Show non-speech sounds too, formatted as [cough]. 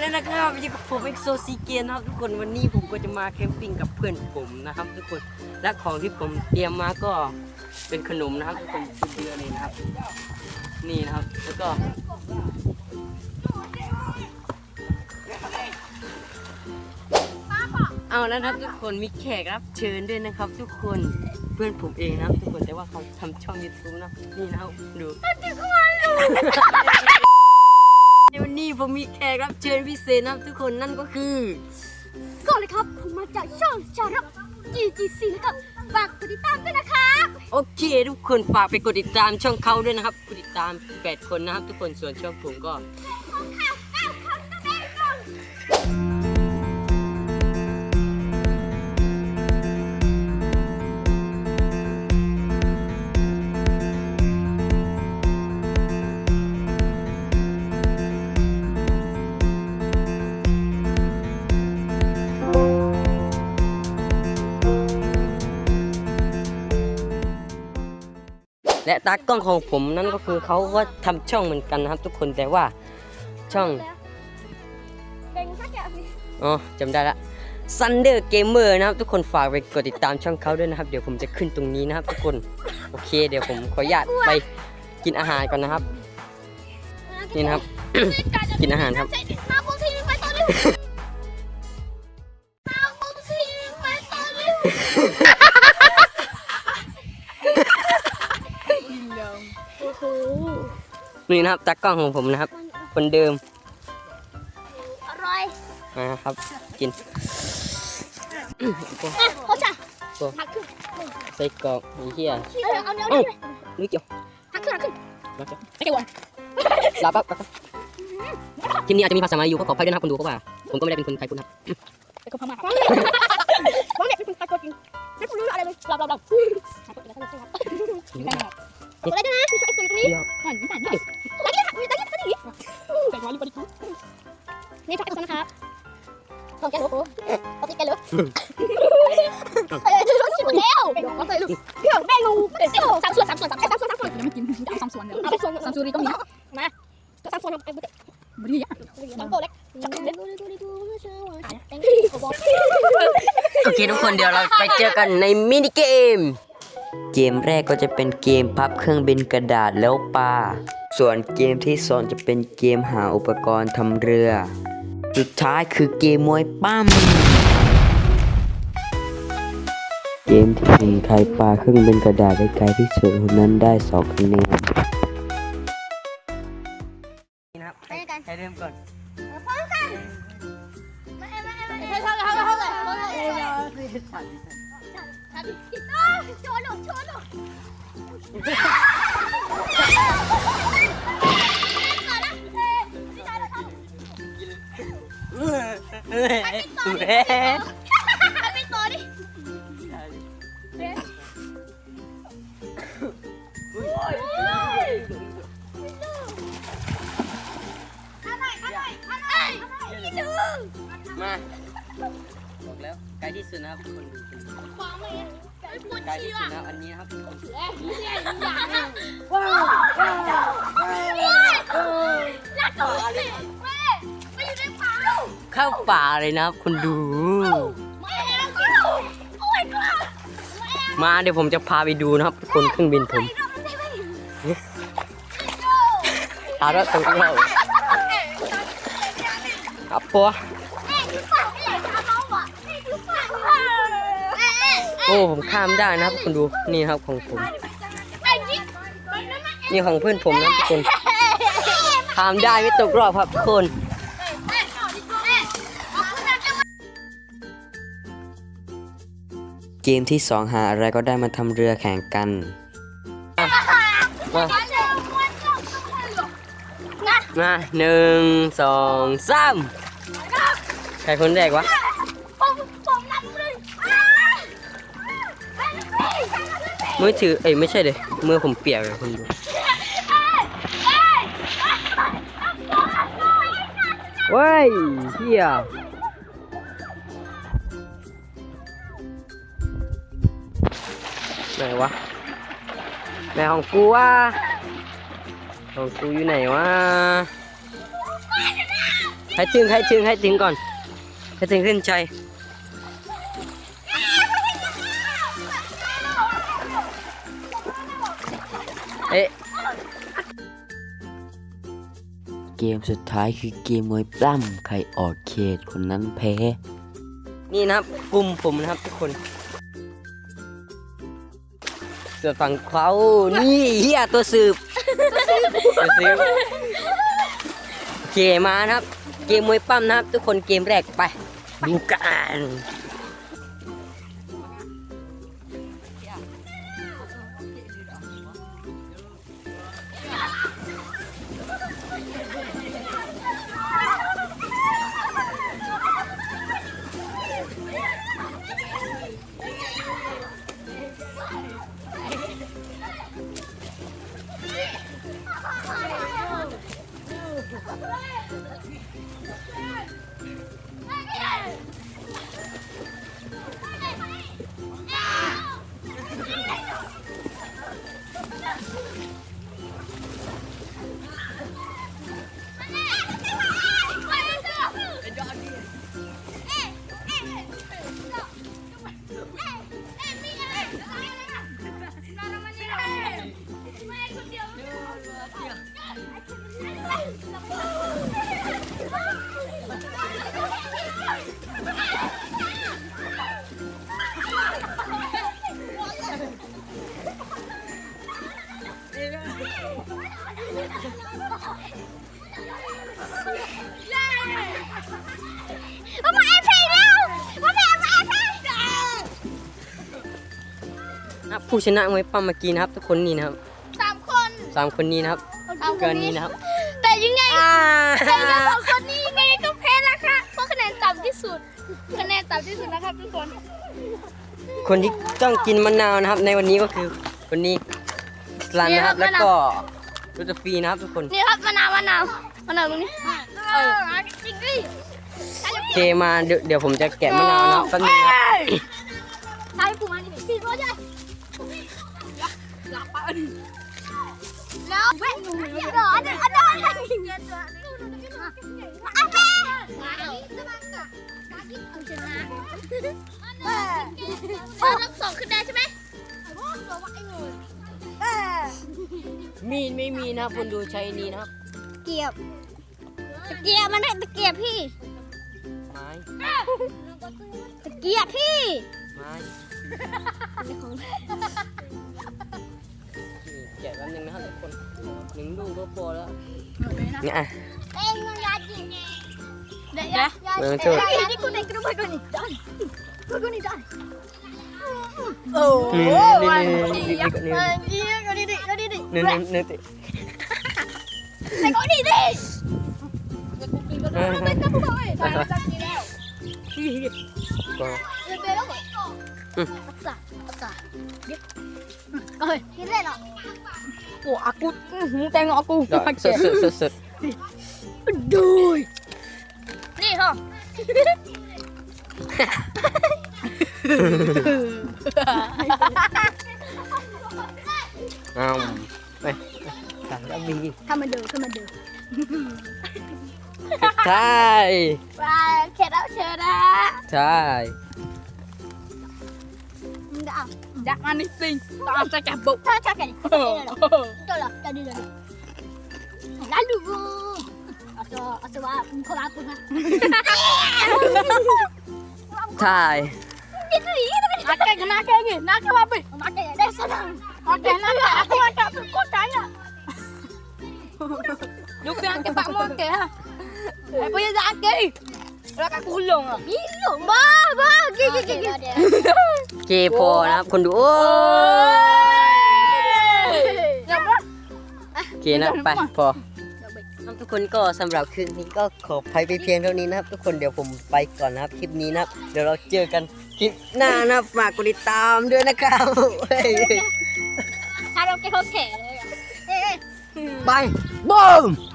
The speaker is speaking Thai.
แล้วนะครับอยู่กับผมเอ็กโซซีเกียนนะครับทุกคนวันนี้ผมก็จะมาแคมปิ้งกับเพื่อนผมนะครับ ทุกคนและของที่ผมเตรียมมาก็เป็นขนมนะครับทุกคนเป็นเดือนนี่นะครับ นี่นะครับแล้วก็ เอาแล้วนะครับทุกคนมีแขกรับเชิญด้วยนะครับ ทุกคนเพื่อนผมเองนะครับ ทุกคนแต่ว่าเขาทำช่อง YouTube นะนี่นะครับดูในวัน นี้ผมมีแขกรับเชิญพิเศษนะครับทุกคนนั่นก็คือก่อนเลยครับ ผมมาจากช่องชารับ GGC แล้วก็ฝากกดติดตามด้วยนะครับ โอเค ทุกคนฝากไปกดติดตามช่องเขาด้วยนะครับกดติดตาม 8 คนนะครับ ทุกคนส่วนช่องผมก็ และตากล้องของผมนั่นก็คือเขาก็ทำช่องเหมือนกันนะครับทุกคนแต่ว่าช่องเป็นถ้าแกเอาไปอ๋อจำได้ละ Thunder Gamer นะครับ ทุกคนฝากไปกดติดตามช่องเขาด้วยนะครับ เดี๋ยวผมจะขึ้นตรงนี้นะครับ ทุกคนโอเค เดี๋ยวผมขออนุญาตไปกินอาหารก่อนนะครับนี่นะครับ กินอาหารครับ นี่นะครับตากล้องของผมนะครับ คนเดิมอร่อยนะครับ กินอะเขาจะโอ้หักขึ้นใส่กรอกไอ้เหี้ยเออเอาเนื้อเอ้าด้วยนึกเกี่ยวหักขึ้นหักขึ้นมาเกี่ยวไม่เกี่ยวลาปั๊บปั๊บปั๊บคลิปนี้อาจจะมีภาษามาลายูก็ขออภัยด้วยนะครับคนดูเพราะว่าผมก็ไม่ได้เป็นคนไทยพูดนะครับไปกับพม่าผมเนี่ยเป็นคนไทยตัวจริงไม่รู้อะไรเลยเราเราเราอะไรด้วยนะมีใครสวยตรงนี้เดี๋ยวหันหัน ทองแก้วโอ้เอาติ๊กแก้วเลยเอ้ยจะชิมแล้วเอาใส่ลูกเดี๋ยวแม่งูเดี๋ยวสามส่วนสามส่วนสามสามส่วนสามส่วนเดี๋ยวไม่กินจะเอาสามส่วนเดี๋ยวเอาไปส่วนสามส่วนนี้ต้องมีมาสามส่วนเอาไปบริยะสามตัวเล็กจับเล็กโอเคทุกคนเดี๋ยวเราไปเจอกันในมินิเกม เกมแรกก็จะเป็นเกมพับเครื่องบินกระดาษแล้วปลาส่วนเกมที่สองจะเป็นเกมหาอุปกรณ์ทำเรือ สุดท้ายคือเกมมวยปั้ม เกมที่หนึ่งใครปาเครื่องบินกระดาษได้ไกลที่สุดคนนั้นได้สองคะแนนนะครับไปกันใครเริ่มก่อนพร้อมกันไม่ไม่ไม่ไม่เท่ากันเท่ากั เท่ากันเท่ากันโชว์หนูโชว์หนูไปต่อดิอร่อยอร่อยอร่อยพี่ดูมาบอกแล้วไกลที่สุดนะครับคนดูฟังเลยไอ้ปวดไกลฉี่ที่สุดนะอันนี้นะครับทุกคนเอ้ยเนี่ยอย่างอะว้าวรักตัวสิแม่ไม่อยู่ในป่า เข้าป่าเลยนะครับคุณดูแม่โอ้ยกล้ามาเดี๋ยวผมจะพาไปดูนะครับทุกคนเครื่องบินผมเอาแล้วตรงที่เราครับปัวโอ้ผมข้ามได้นะครับคุณดูนี่ครับของผมนี่ของเพื่อนผมนะทุกคนข้ามได้ไม่ตกรอบครับทุกคน เกมที่สองหาอะไรก็ได้มาทำเรือแข่งกันมามาหนึ่งสองสามใครคนแรกวะมือถือเอ้ยไม่ใช่เลยมือผมเปียกเลยคุณดูเว้ยเฮีย ไหนวะไหนของกูวะของกูอยู่ไหนวะให้ถึงให้ถึงให้ถึงก่อนให้ถึงขึ้นใจเอ๊ะเกมสุดท้ายคือเกมมวยปล้ำใครออกเขตคนนั้นแพ้ นี่นะครับกลุ่มผมนะครับทุกคน ส่วนฝั่งเขานี่เฮียตัวสืบตัวสืบเกมมานะครับ เกมมวยปั้มนะครับ ทุกคนเกมแรกไปดูกัน มามาแอบเพลงแล้วมาแอบมาแอบเพลงนะครับผู้ชนะมวยปั้มเมื่อกี้นะครับทุกคนนี่นะครับสามคนสามคนนี้นะครับสามคเกินนนี้นี้นะครับแต่ยังไงอ่าแต่ยังสองคนนี้ยังไงก็แพ้ละค่ะเพราะคะแนนต่ำที่สุด คะแนนต่ำที่สุดนะครับทุกคน คนที่ต้องกินมะนาวนะครับ ในวันนี้ก็คือคนนี้ส ลันนะครับ แล้วก็รูตฟรีนะครับทุกคน นี่ครับมะนาวมะนาวมะนาวตรงนี้เออจริงดิเจมาเดี๋ยวเดี๋ยวผมจะแกะมะนาวนะครับแป๊บนึงครับใช่ปูมาดิพี่โรใหญ่แล้วแว่นหนูเดี๋ยวอันนั้นอันนั้นอันนั้นอาเป้เออทั้งสองขึ้นได้ใช่ไหม มีนไม่มีนะครับคนดูใช้นี้นะครับเกียบตะเกียบมันได้ตะเกียบพี่ไม้ตะเกียบพี่ไม้แกะแป๊บนึงนะครับทุกคนหนึ่งลูกก็พอแล้วเนี่ยอะเอ็งยาจีเดี๋ยวเออโทษนี่กูไหนกูไปกูนี่ได้กูนี่ได้นี่นี่นี่นี่นี่เออนี่กูนี่ดิกูนี่ดินี่นี่นี่ติไปกูนี่ดิเออไปกูไปไปจับนี่ แล้วก็เดี๋ยวเดี๋ยวอัศอัศเฮ้ยกินเลยเนาะ Wah, aku hmm, tengok aku. ดอกสดสดสดส đi. Thôi mình được, thôi mình được. [laughs] Trời. Wow, kẹt áo chưa đó. Trời. Đã Dạ, ăn đi xin Tao ăn cho cả bụng. Thôi cho cả đi Tôi là, cho đi rồi. Đi Lá lù Ở chỗ, ở không ăn cũng ha [laughs] Trời. Cái gì? Nó cái gì? Nó cái gì? Nó cái gì? Lu biar ke pak mo ke ha. Apa ya dak ke? Rak aku ulung ah. Bilo, ba ba, gigi gigi. เกพอนะครับคนดูโอ้ Ya bro. โอเคนะไปพอครับทุกคนก็สำหรับคืนนี้ก็ขอไปไปเพียงเท่านี้นะครับ ทุกคนเดี๋ยวผมไปก่อนนะครับคลิปนี้นะครับ เดี๋ยวเราเจอกันคลิปหน้านะครับฝากกดติดตามด้วยนะครับเฮ้ย Sao đâu cái không thể. Ê ê. ไปบูม